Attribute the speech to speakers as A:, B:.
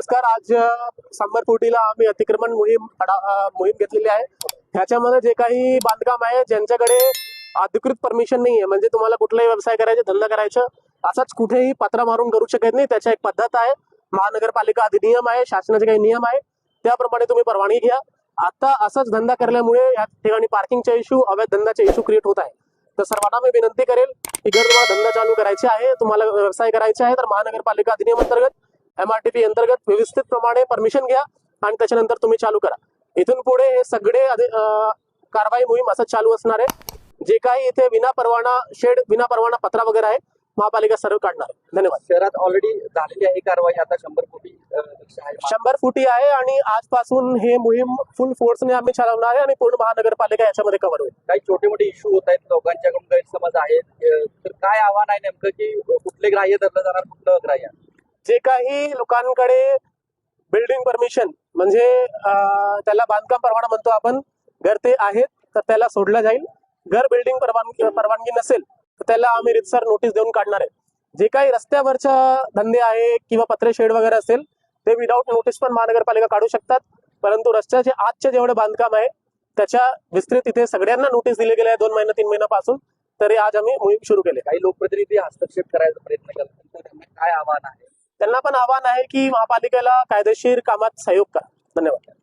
A: नमस्कार. आज शंभर कोटीला आम्ही अतिक्रमण मोहीम मोहीम घेतलेली आहे. ह्याच्यामध्ये जे काही बांधकाम आहे ज्यांच्याकडे अधिकृत परमिशन नाही आहे म्हणजे तुम्हाला कुठलाही व्यवसाय करायचा धंदा करायचा असाच कुठेही पत्रा मारून करू शकत नाही. त्याच्या एक पद्धत आहे. महानगरपालिका अधिनियम आहे शासनाचे काही नियम आहे. त्याप्रमाणे तुम्ही परवानगी घ्या. आता असाच धंदा करल्यामुळे या ठिकाणी पार्किंगचा इश्यू अवैध धंदाचा इश्यू क्रिएट होत आहे. तर सर्वांना मी विनंती करेल की जर तुम्हाला धंदा चालू करायचे आहे तुम्हाला व्यवसाय करायचा आहे तर महानगरपालिका अधिनियम अंतर्गत एमआरटीपी अंतर्गत व्यवस्थित प्रमाणे परमिशन घ्या आणि त्याच्यानंतर तुम्ही चालू करा. इथून पुढे हे सगळे कारवाई मोहीम असंच चालू असणार आहे. जे काही इथे विना परवाना शेड विना परवाना पत्रा वगैरे आहे महापालिका सर्व काढणार आहे. धन्यवाद.
B: शहरात ऑलरेडी झालेली आहे कारवाई आता शंभर आहे.
A: शंभर फुटी आहे आणि आजपासून हे मोहीम फुल फोर्सने आम्ही चालवणार आहे आणि पूर्ण महानगरपालिका याच्यामध्ये कव्हर होईल.
B: काही छोटे मोठे इश्यू होत आहेत लोकांच्याकडून गैरसमज आहेत. तर काय आव्हान आहे नेमकं की कुठले ग्राह्य धरलं जाणार कुठलं ग्राह्य?
A: जे काही लोकांकडे बिल्डिंग परमिशन म्हणजे त्याला बांधकाम परवाना म्हणतो आपण घर ते आहेत तर त्याला सोडलं जाईल. घर बिल्डिंग परवानगी परवानगी नसेल तर त्याला आम्ही रितसर नोटीस देऊन काढणार आहे. जे काही रस्त्यावरच्या धंदे आहे किंवा पत्रे शेड वगैरे असेल ते विदाऊट नोटीस पण महानगरपालिका काढू शकतात. परंतु रस्त्याचे आजचे जेवढे बांधकाम आहे त्याच्या विस्तृत इथे सगळ्यांना नोटीस दिले गेले आहे दोन महिना तीन महिन्यापासून तरी आज आम्ही मोहीम सुरू केले
B: काही लोकप्रतिनिधी हस्तक्षेप करायचा प्रयत्न करतात. काय आव्हान आहे?
A: त्यांना पण आव्हान आहे की महापालिकेला कायदेशीर कामात सहयोग करा. धन्यवाद.